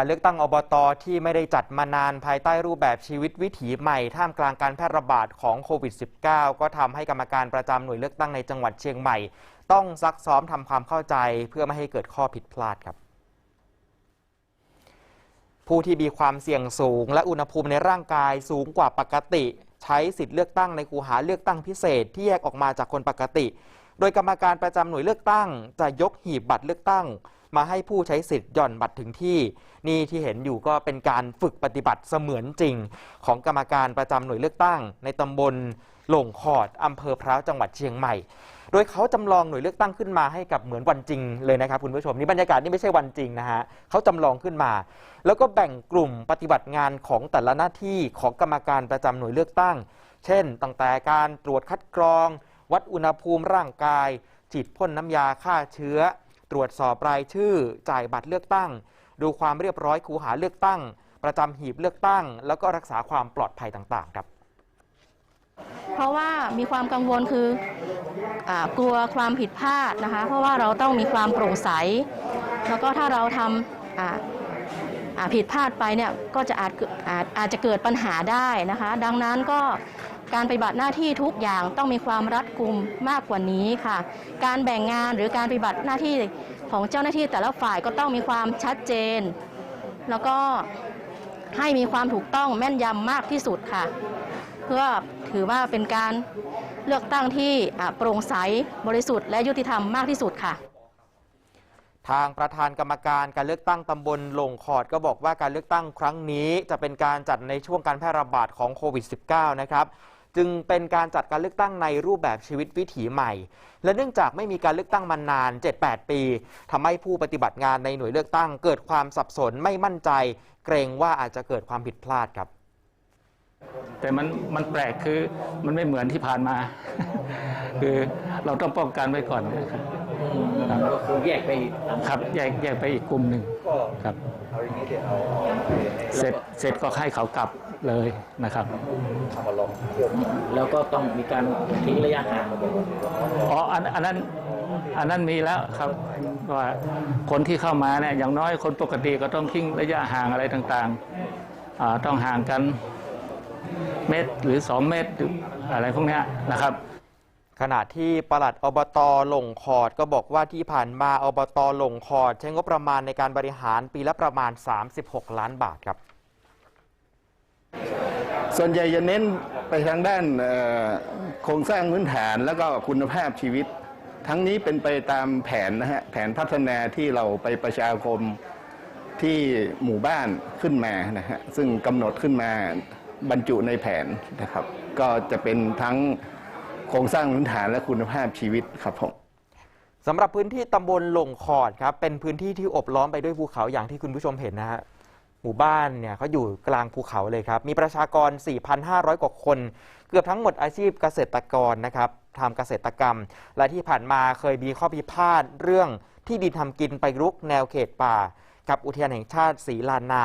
การเลือกตั้งอบตที่ไม่ได้จัดมานานภายใต้รูปแบบชีวิตวิถีใหม่ ท่ามกลางการแพร่ระบาดของโควิด -19 ก็ทำให้กรรมการประจำหน่วยเลือกตั้งในจังหวัดเชียงใหม่ ต้องซักซ้อมทำความเข้าใจเพื่อไม่ให้เกิดข้อผิดพลาดครับผู้ที่มีความเสี่ยงสูง และอุณหภูมิในร่างกายสูงกว่าปกติ ใช้สิทธิ์เลือกตั้งในคูหาเลือกตั้งพิเศษที่แยกออกมาจากคนปกติ โดยกรรมการประจำหน่วยเลือกตั้ง จะยกหีบบัตรเลือกตั้ง มาให้ผู้ใช้สิทธิ์หย่อนบัตรถึงที่ นี่ที่เห็นอยู่ก็เป็นการฝึกปฏิบัติเสมือนจริง ของกรรมการประจำหน่วยเลือกตั้ง ในตำบลหลงขอดอำเภอพร้าวจังหวัดเชียงใหม่ โดยเขาจำลองหน่วยเลือกตั้งขึ้นมาให้กับเหมือนวันจริงเลยนะครับคุณผู้ชมนี่บรรยากาศนี่ไม่ใช่วันจริงนะฮะเขาจำลองขึ้นมา แล้วก็แบ่งกลุ่มปฏิบัติงานของแต่ละหน้าที่ของกรรมการประจำหน่วยเลือกตั้ง เช่น ตั้งแต่การตรวจคัดกรอง วัดอุณหภูมิร่างกาย ฉีดพ่นน้ำยาฆ่าเชื้อ ตรวจสอบรายชื่อจ่ายบัตรเลือกตั้ง ดูความเรียบร้อยคูหาเลือกตั้ง ประจำหีบเลือกตั้ง แล้วก็รักษาความปลอดภัยต่าง ๆ ครับเพราะว่ามีความกังวลคืออกลัวความผิดพลาดนะคะ เพราะว่าเราต้องมีความโปร่งใส แล้วก็ถ้าเราทำอ่าผิดพลาดไปเนี่ยก็จะอาจอาจอาจจะเกิดปัญหาได้นะคะ ดังนั้นก็ การปฏิบัติหน้าที่ทุกอย่างต้องมีความรัดกุมมากกว่านี้ค่ะ การแบ่งงานหรือการปฏิบัติหน้าที่ของเจ้าหน้าที่แต่ละฝ่ายก็ต้องมีความชัดเจน แล้วก็ให้มีความถูกต้องแม่นยำมากที่สุดค่ะ เพื่อถือว่าเป็นการเลือกตั้งที่โปร่งใสบริสุทธิ์และยุติธรรมมากที่สุดค่ะทางประธานกรรมการการเลือกตั้งตำบลหลงขอดก็บอกว่าการเลือกตั้งครั้งนี้จะเป็นการจัดในช่วงการแพร่ระบาดของโควิด -19 นะครับ จึงเป็นการจัดการเลือกตั้งในรูปแบบชีวิตวิถีใหม่ และเนื่องจากไม่มีการเลือกตั้งมานาน 7-8 ปีทำให้ผู้ปฏิบัติงานในหน่วยเลือกตั้ง เกิดความสับสนไม่มั่นใจ เกรงว่าอาจจะเกิดความผิดพลาดครับ แต่มันมันแปลกคือมันไม่เหมือนที่ผ่านมา คือเราต้องป้องกันไว้ก่อนนะครับครับก็คือแยกไปครับแยกแยกไปอีกกลุ่มหนึ่งก็ครับเอาอย่างนี้เดี๋ยวเอาเสร็จเสร็จก็ให้เขากลับ เลยนะครับเอามาลองเชื่อมแล้วก็ต้องมีการทิ้งระยะห่างอ๋ออันอันนั้นอันนั้นมีแล้วครับว่าคนที่เข้ามาเนี่ยอย่างน้อยคนปกติก็ต้องทิ้งระยะห่างอะไรต่างๆอ่าต้องห่างกันเมตรหรือ 2 เมตรหรืออะไรพวกเนี้ยนะครับขณะที่ปลัดอบตหลงคอดก็บอกว่าที่ผ่านมาอบตหลงคอดใช้งบประมาณในการบริหารปีละประมาณ 36 ล้านบาทครับ ส่วนใหญ่จะเน้นไปทางด้านโครงสร้างพื้นฐานแล้วก็คุณภาพชีวิต ทั้งนี้เป็นไปตามแผนนะฮะแผนพัฒนาที่เราไปประชาคมที่หมู่บ้านขึ้นมานะฮะซึ่งกำหนดขึ้นมาบรรจุในแผนนะครับ ก็จะเป็นทั้งโครงสร้างพื้นฐานและคุณภาพชีวิตครับผมสำหรับพื้นที่ตำบลหลงคอดครับเป็นพื้นที่ที่อบล้อมไปด้วยภูเขาอย่างที่คุณผู้ชมเห็นนะฮะ หมู่บ้านเนี่ยเขาอยู่กลางภูเขาเลยครับ มีประชากร 4,500 กว่าคน เกือบทั้งหมดอาชีพเกษตรกรนะครับทำเกษตรกรรม และที่ผ่านมาเคยมีข้อพิพาทเรื่องที่ดินทำกินไปรุกแนวเขตป่ากับอุทยานแห่งชาติศรีลานา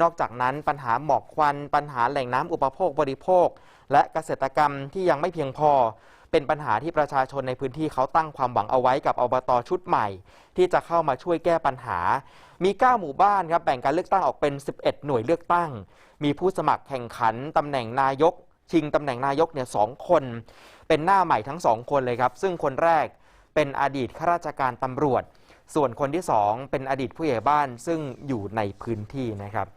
นอกจากนั้นปัญหาหมอกควัน ปัญหาแหล่งน้ำอุปโภคบริโภค และเกษตรกรรมที่ยังไม่เพียงพอ เป็นปัญหาที่ประชาชนในพื้นที่เขาตั้งความหวังเอาไว้กับอบตชุดใหม่ ที่จะเข้ามาช่วยแก้ปัญหา มี 9 หมู่บ้านครับแบ่งการเลือกตั้งออกเป็น 11 หน่วยเลือกตั้ง มีผู้สมัครแข่งขันตำแหน่งนายก ชิงตำแหน่งนายกเนี่ยสองคน เป็นหน้าใหม่ทั้งสองคนเลยครับ ซึ่งคนแรกเป็นอดีตข้าราชการตำรวจ ส่วนคนที่สองเป็นอดีตผู้ใหญ่บ้านซึ่งอยู่ในพื้นที่นะครับ